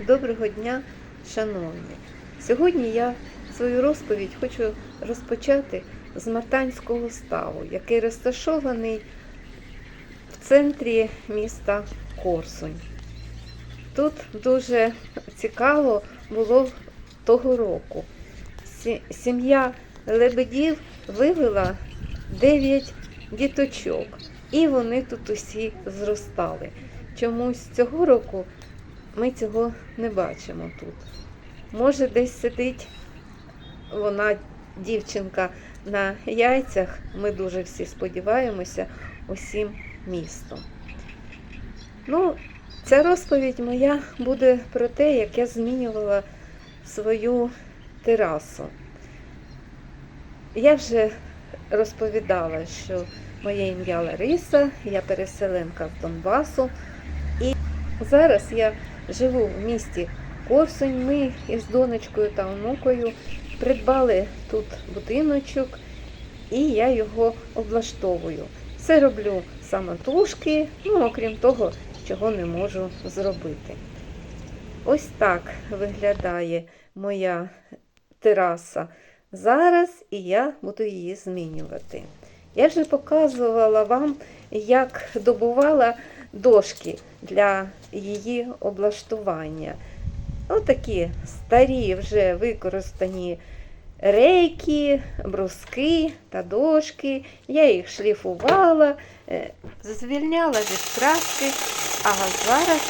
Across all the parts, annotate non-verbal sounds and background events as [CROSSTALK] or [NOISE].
Доброго дня, шановні! Сьогодні я свою розповідь хочу розпочати з Мартанського ставу, який розташований в центрі міста Корсунь. Тут дуже цікаво було того року. Сім'я лебедів вивела 9 діточок, і вони тут усі зростали. Чомусь цього року ми цього не бачимо тут. Може, десь сидить вона, дівчинка, на яйцях. Ми дуже всі сподіваємося усім містом. Ну, ця розповідь моя буде про те, як я змінювала свою терасу. Я вже розповідала, що моє ім'я Лариса, я переселенка з Донбасу. І зараз я живу в місті Корсунь. Ми із донечкою та онукою придбали тут будиночок, і я його облаштовую. Все роблю самотужки, ну окрім того, чого не можу зробити. Ось так виглядає моя тераса зараз, і я буду її змінювати. Я вже показувала вам, як добувала дошки для її облаштування. Отакі старі вже використані рейки, бруски та дошки. Я їх шліфувала, е, звільняла від краски, а зараз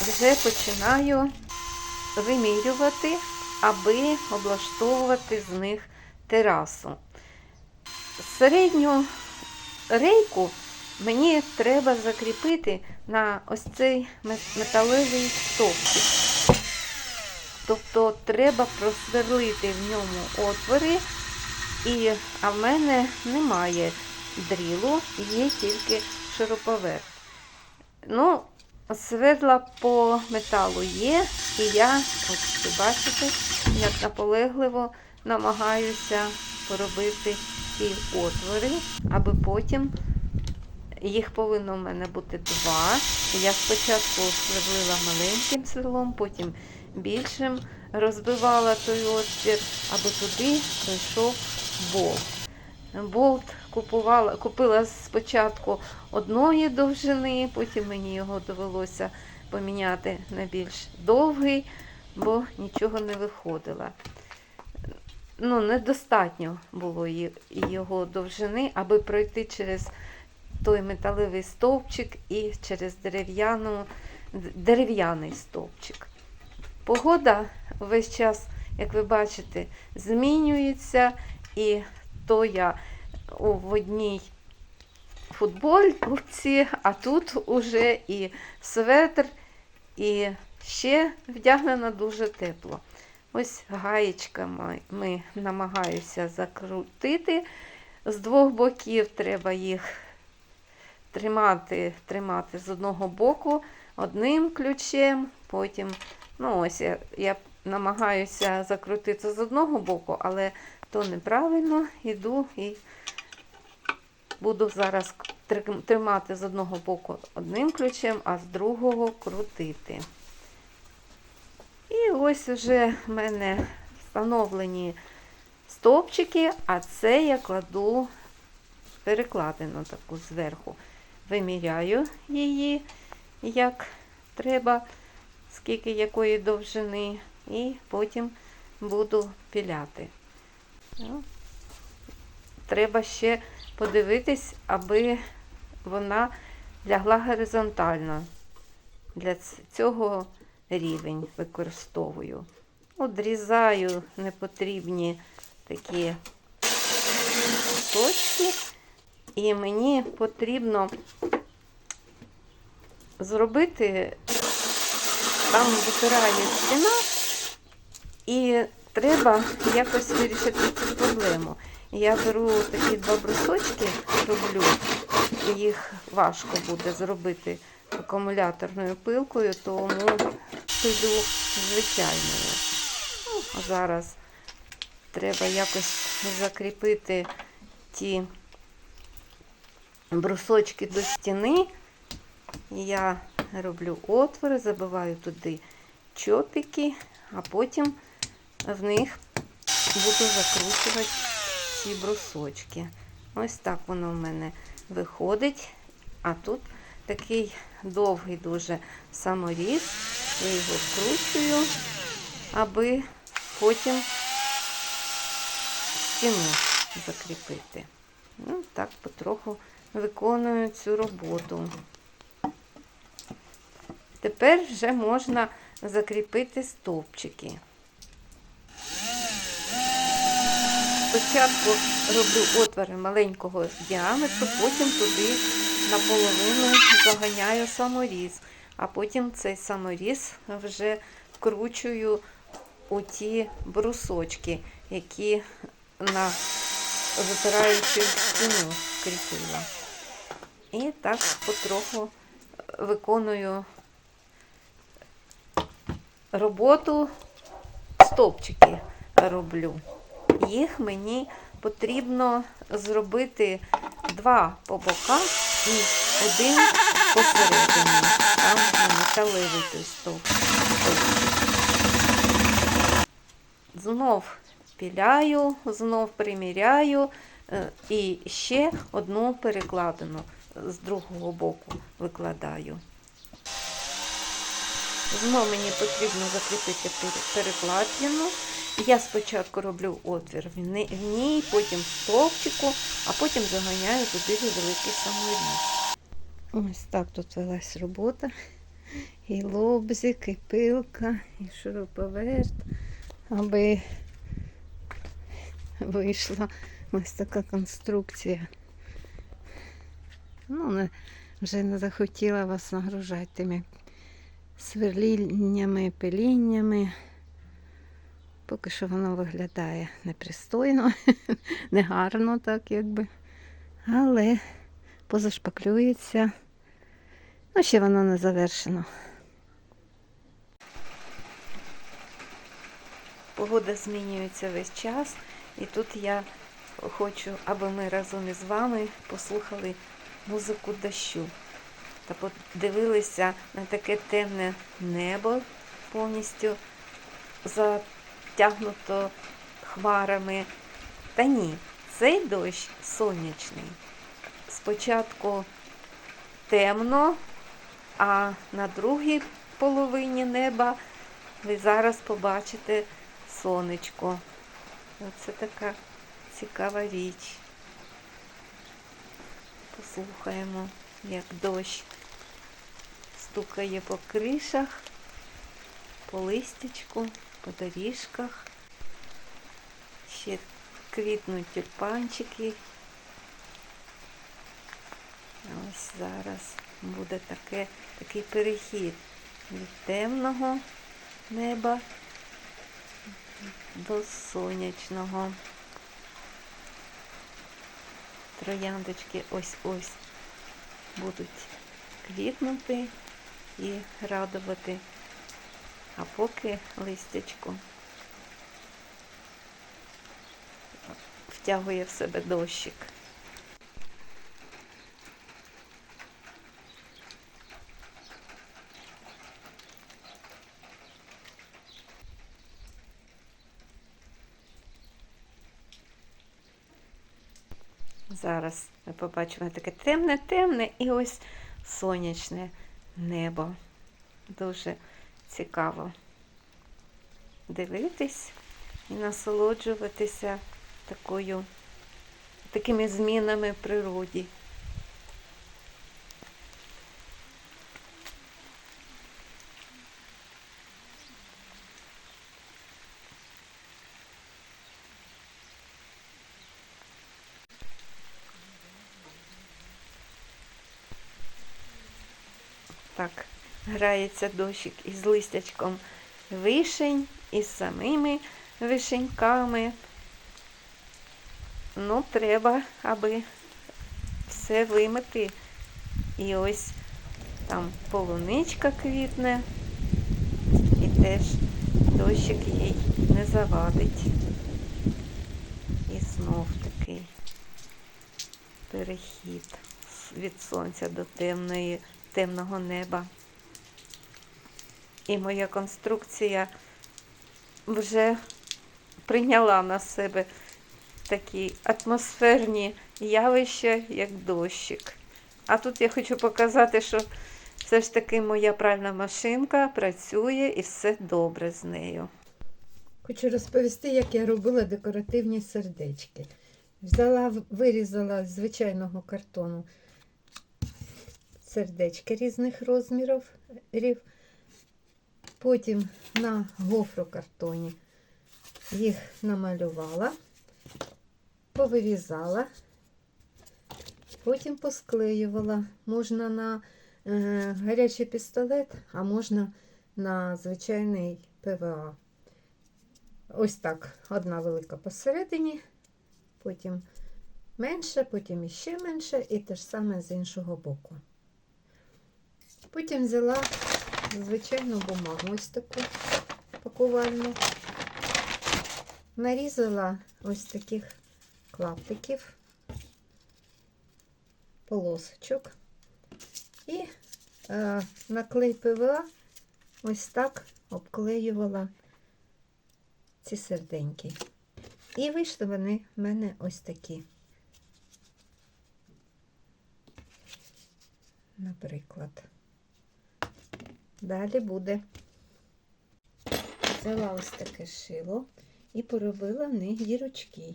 вже починаю вимірювати, аби облаштовувати з них терасу. Середню рейку мені треба закріпити на ось цей металевий стовпчик. Тобто треба просверлити в ньому отвори, і, а в мене немає дрілу, є тільки шуруповерт. Ну, сверла по металу є, і я, от ви бачите, як наполегливо намагаюся поробити ці отвори, аби потім їх повинно в мене бути два. Я спочатку сверлила маленьким сверлом, потім більшим розбивала той отвір, аби туди пройшов болт. Болт купувала, купила спочатку одної довжини, потім мені його довелося поміняти на більш довгий, бо нічого не виходило. Ну, недостатньо було його довжини, аби пройти через той металевий стовпчик і через дерев'яну, дерев'яний стовпчик. Погода весь час, як ви бачите, змінюється, і то я в одній футболці, а тут уже і светр, і ще вдягнено дуже тепло. Ось гаєчками ми намагаюся закрутити. З двох боків треба їх тримати, тримати з одного боку одним ключем, потім, ну ось я, я намагаюся закрутити з одного боку, але то неправильно іду і буду зараз тримати з одного боку одним ключем, а з другого крутити. І ось вже в мене встановлені стовпчики, а це я кладу перекладину таку зверху. Виміряю її, як треба, скільки якої довжини, і потім буду піляти. Ну, Треба ще подивитись, аби вона лягла горизонтально. Для цього рівень використовую. Одрізаю непотрібні такі точки. І мені потрібно зробити, там випирає стіна, і треба якось вирішити цю проблему. Я беру такі два брусочки, роблю, їх важко буде зробити акумуляторною пилкою, тому пилю звичайною. Ну, зараз треба якось закріпити ті брусочки до стіни. Я роблю отвори, забиваю туди чотики, а потім в них буду закручувати ці брусочки. Ось так воно в мене виходить. А тут такий довгий дуже саморіз. Я його вкручую, аби потім стіну закріпити. Ну, так потроху виконую цю роботу. Тепер вже можна закріпити стовпчики. Спочатку роблю отвори маленького діаметру, потім туди наполовину заганяю саморіз, а потім цей саморіз вже вкручую у ті брусочки, які на запираючи стіну кріпила. І так потроху виконую роботу, стовпчики роблю. Їх мені потрібно зробити два по боках і один посередині. Там металевий той стовп. Знов піляю, знов приміряю е, і ще одну перекладину з другого боку викладаю. Знов мені потрібно закріпити пере- перекладину. Я спочатку роблю отвір в ній, потім в стовпчику, а потім заганяю туди великий саморіз. Ось так тут велась робота. І лобзик, і пилка, і шуруповерт, аби вийшла ось така конструкція. Ну, не, вже не захотіла вас нагружати тими сверліннями, пиліннями. Поки що воно виглядає непристойно, [LAUGHS] негарно так якби. Але позашпаклюється. Ну, ще воно не завершено. Погода змінюється весь час, і тут я хочу, аби ми разом із вами послухали музику дощу та подивилися на таке темне небо повністю затягнуто хмарами. Та ні, цей дощ сонячний. Спочатку темно, а на другій половині неба ви зараз побачите сонечко. Оце така цікава річ. Послухаємо, як дощ стукає по кришах, по листячку, по доріжках. Ще квітнуть тюльпанчики. Ось зараз буде таке, такий перехід від темного неба до сонячного. Трояндочки ось-ось будуть квітнути і радувати. А поки листячко втягує в себе дощик. Побачимо таке темне-темне і ось сонячне небо. Дуже цікаво дивитись і насолоджуватися такою, такими змінами в природі. Так, грається дощик із листячком вишень, із самими вишеньками. Ну, треба, аби все вимити. І ось там полуничка квітне, і теж дощик їй не завадить. І знов такий перехід від сонця до темної, темного неба. і моя конструкція вже прийняла на себе такі атмосферні явища, як дощик. А тут я хочу показати, що все ж таки моя пральна машинка працює і все добре з нею. Хочу розповісти, як я робила декоративні сердечки. Взяла, вирізала з звичайного картону сердечки різних розмірів. Потім на гофрокартоні їх намалювала, повирізала, потім посклеювала. Можна на е, гарячий пістолет, а можна на звичайний ПВА. Ось так. Одна велика посередині, потім менше, потім іще менше, і те ж саме з іншого боку. Потім взяла звичайну бумагу, ось таку пакувальну, нарізала ось таких клаптиків, полосочок і е, на ПВА ось так обклеювала ці серденьки. І вийшли вони в мене ось такі. Наприклад. Далі буде. Взяла ось таке шило і поробила в них дірочки.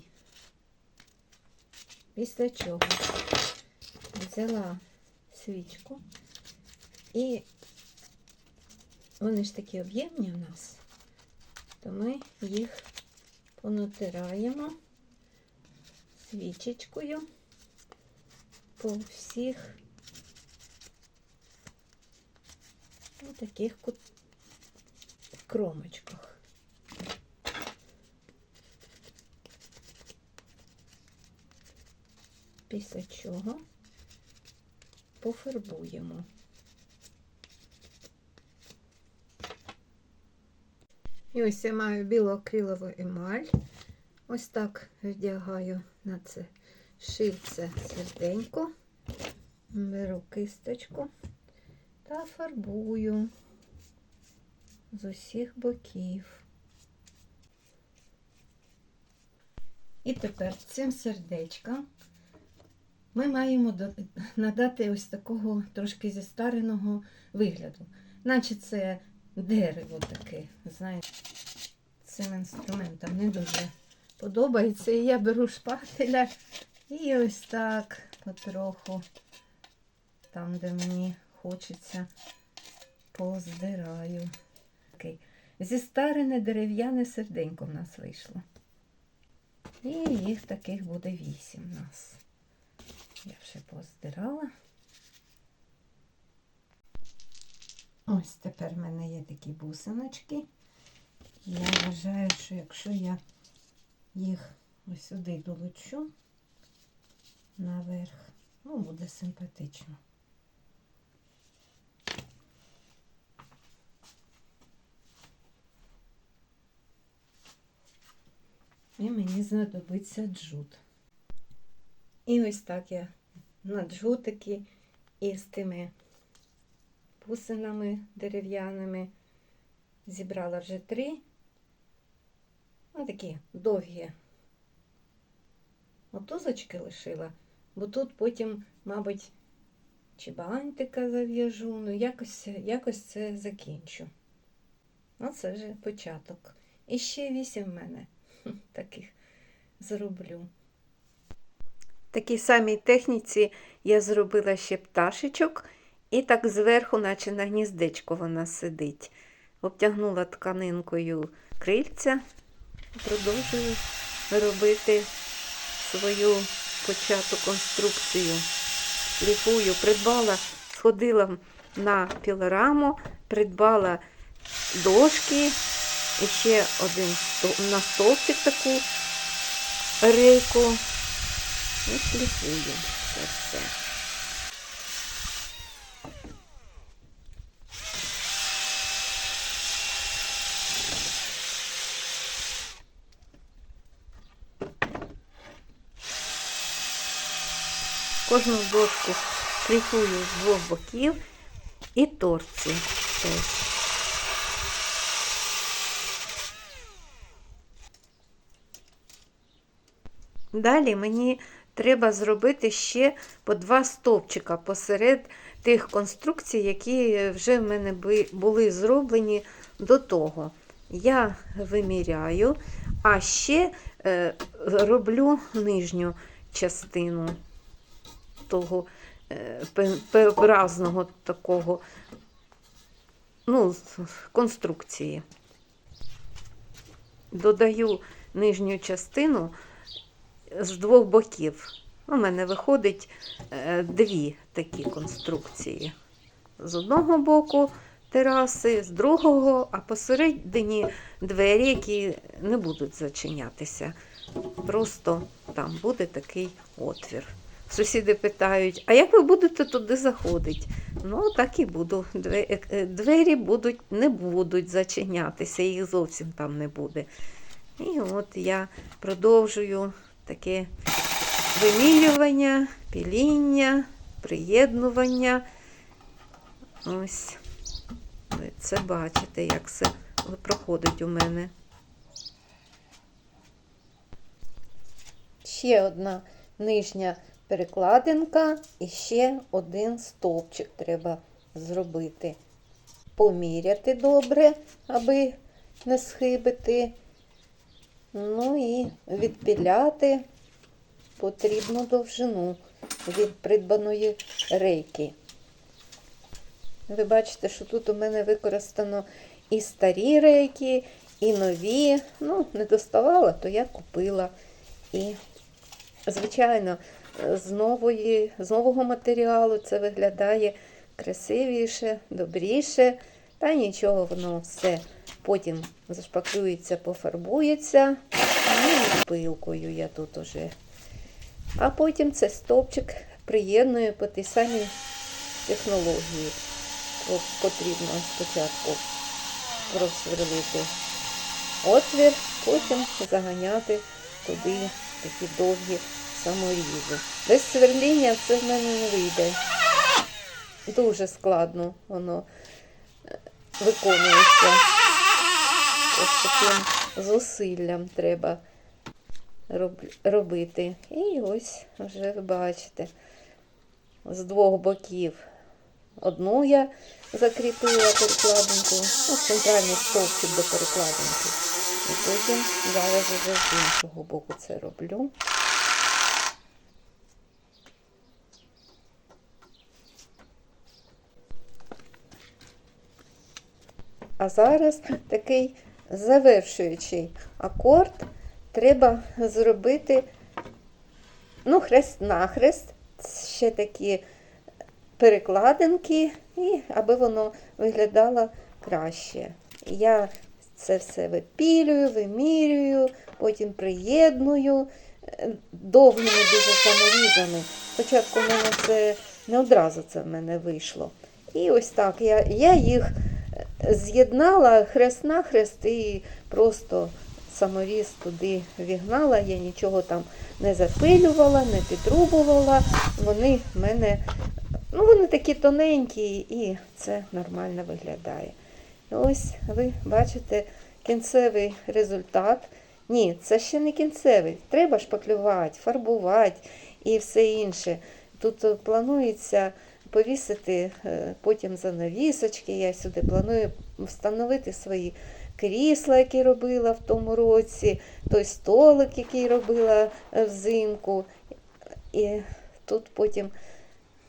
Після чого взяла свічку і вони ж такі об'ємні у нас то ми їх понатираємо свічечкою по всіх таких кромочках. Після чого пофарбуємо. І ось я маю білу акрилову емаль. Ось так вдягаю на це шильце серденько. Беру кисточку та фарбую з усіх боків. І тепер цим сердечкам ми маємо надати ось такого трошки зістареного вигляду. Наче це дерево таке, знаєте, цим інструментом не дуже подобається. І я беру шпателя і ось так потроху, там, де мені хочеться, поздираю. Такий зістарене дерев'яне серденько в нас вийшло. І їх таких буде вісім у нас. Я вже поздирала. Ось тепер в мене є такі бусиночки. Я вважаю, що якщо я їх ось сюди долучу наверх, ну, буде симпатично. І мені знадобиться джут. І ось так я на джутики із тими бусинами дерев'яними. Зібрала вже три. Ось такі довгі мотузочки лишила, бо тут потім, мабуть, чи бантика зав'яжу, ну якось, якось це закінчу. Оце вже початок. І ще вісім в мене [LAUGHS] таких зроблю. В такій самій техніці я зробила ще пташечок, і так зверху, наче на гніздечку вона сидить. Обтягнула тканинкою крильця, продовжую робити свою почату конструкцію. Шліфую, придбала, сходила на пілораму, придбала дошки, і ще один на стовпчик таку рейку. І шліфую це все. Кожну дошку шліфую з двох боків і торці теж. Далі мені треба зробити ще по два стовпчика посеред тих конструкцій, які вже в мене були зроблені до того. Я виміряю, а ще е, роблю нижню частину того е, П-образного такого ну, конструкції. Додаю нижню частину з двох боків. У мене виходить е, дві такі конструкції. З одного боку тераси, з другого, а посередині двері, які не будуть зачинятися. Просто там буде такий отвір. Сусіди питають, а як ви будете туди заходити? Ну, так і буду. Е, Двері будуть, не будуть зачинятися, їх зовсім там не буде. І от я продовжую таке вимірювання, піління, приєднування. Ось. Ви це бачите, як все проходить у мене. Ще одна нижня перекладинка і ще один стовпчик треба зробити. Поміряти добре, аби не схибити. Ну і відпіляти потрібну довжину від придбаної рейки. Ви бачите, що тут у мене використано і старі рейки, і нові. Ну, не доставала, то я купила. І, звичайно, з, нової, з нового матеріалу це виглядає красивіше, добріше. Та нічого, воно все потім зашпаклюється, пофарбується. Ну, і пилкою я тут уже. А потім цей стовпчик приєдную по тій самій технології. От Потрібно спочатку просверлити отвір, потім заганяти туди такі довгі саморізи. Без сверління це в мене не вийде. Дуже складно воно е, виконується. Ось таким зусиллям треба робити. І ось вже ви бачите, з двох боків одну я закріпила перекладинку, ну, центральний стовпчик до перекладинки. І потім зараз вже з іншого боку це роблю. А зараз такий завершуючий акорд треба зробити ну, хрест-нахрест, ще такі перекладинки, і аби воно виглядало краще. Я це все випілюю, вимірюю, потім приєдную е, довгими дуже саморізами. Спочатку в мене це не одразу це в мене вийшло. І ось так я, я їх з'єднала хрест-нахрест і просто саморіз туди вігнала, я нічого там не запилювала, не підрубувала. Вони в мене Ну, вони такі тоненькі, і це нормально виглядає. Ось ви бачите кінцевий результат. Ні, це ще не кінцевий. Треба шпаклювати, фарбувати і все інше. Тут планується повісити е, потім занавісочки. Я сюди планую встановити свої крісла, які робила в тому році, той столик, який робила е, взимку. І тут потім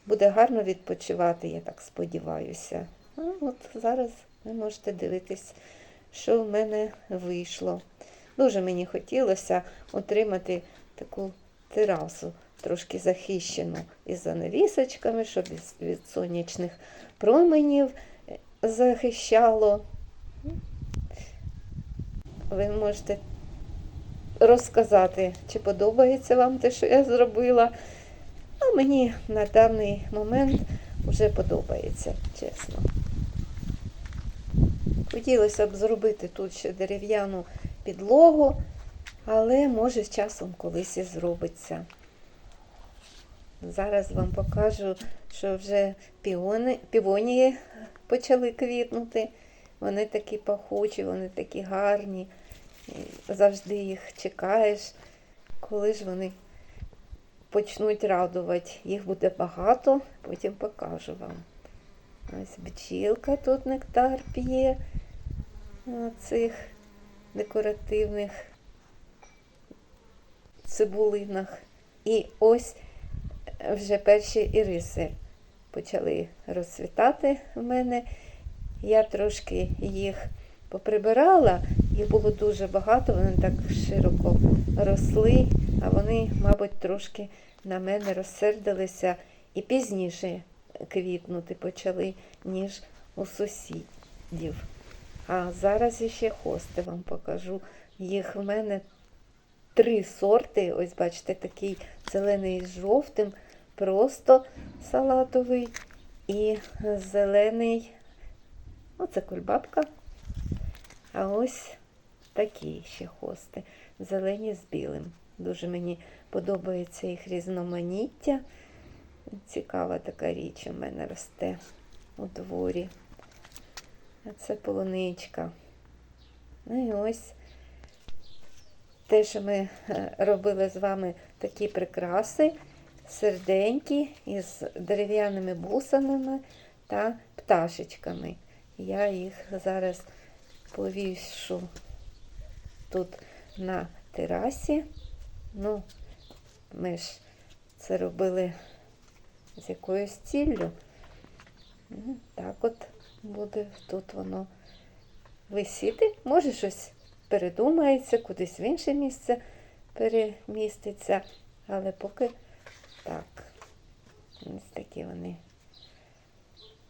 буде гарно відпочивати, я так сподіваюся. А от зараз ви можете дивитись, що в мене вийшло. Дуже мені хотілося отримати таку терасу, трошки захищену із занавісочками, щоб від, сонячних променів е, захищало. Ви можете розказати, чи подобається вам те, що я зробила. Ну, мені на даний момент вже подобається, чесно. Хотілося б зробити тут ще дерев'яну підлогу, але може з часом колись і зробиться. Зараз вам покажу, що вже піони, півонії почали квітнути. Вони такі пахучі, вони такі гарні. Завжди їх чекаєш, коли ж вони почнуть радувати. Їх буде багато, потім покажу вам. Ось бджілка тут нектар п'є цих декоративних цибулинах. І ось вже перші іриси почали розцвітати в мене. Я трошки їх поприбирала, їх було дуже багато, вони так широко росли, а вони, мабуть, трошки на мене розсердилися і пізніше квітнути почали, ніж у сусідів. А зараз іще хости вам покажу. Їх в мене три сорти. Ось бачите, такий зелений з жовтим, просто салатовий і зелений. Оце кульбабка. А ось такі ще хости. Зелені з білим. Дуже мені подобається їх різноманіття. Цікава така річ у мене росте у дворі. А це полуничка. Ну і ось те, що ми е, робили з вами такі прикраси, серденькі із дерев'яними бусинами та пташечками. Я їх зараз повішу тут на терасі. Ну, ми ж це робили з якоюсь ціллю. Так от буде тут воно висіти. Може щось передумається, кудись в інше місце переміститься, але поки так. Ось такі вони.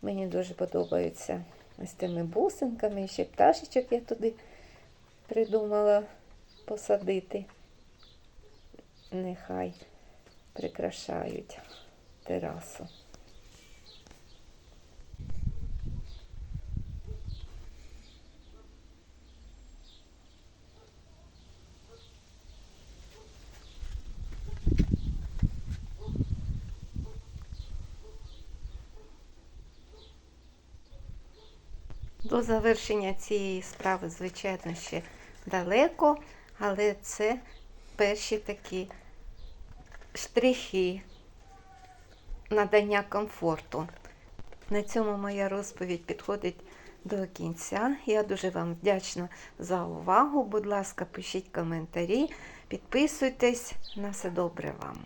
Мені дуже подобаються ось тими бусинками, ще пташечок я туди придумала посадити. Нехай прикрашають терасу. До завершення цієї справи, звичайно, ще далеко, але це перші такі штрихи надання комфорту. На цьому моя розповідь підходить до кінця. Я дуже вам вдячна за увагу. Будь ласка, пишіть коментарі, підписуйтесь. На все добре вам.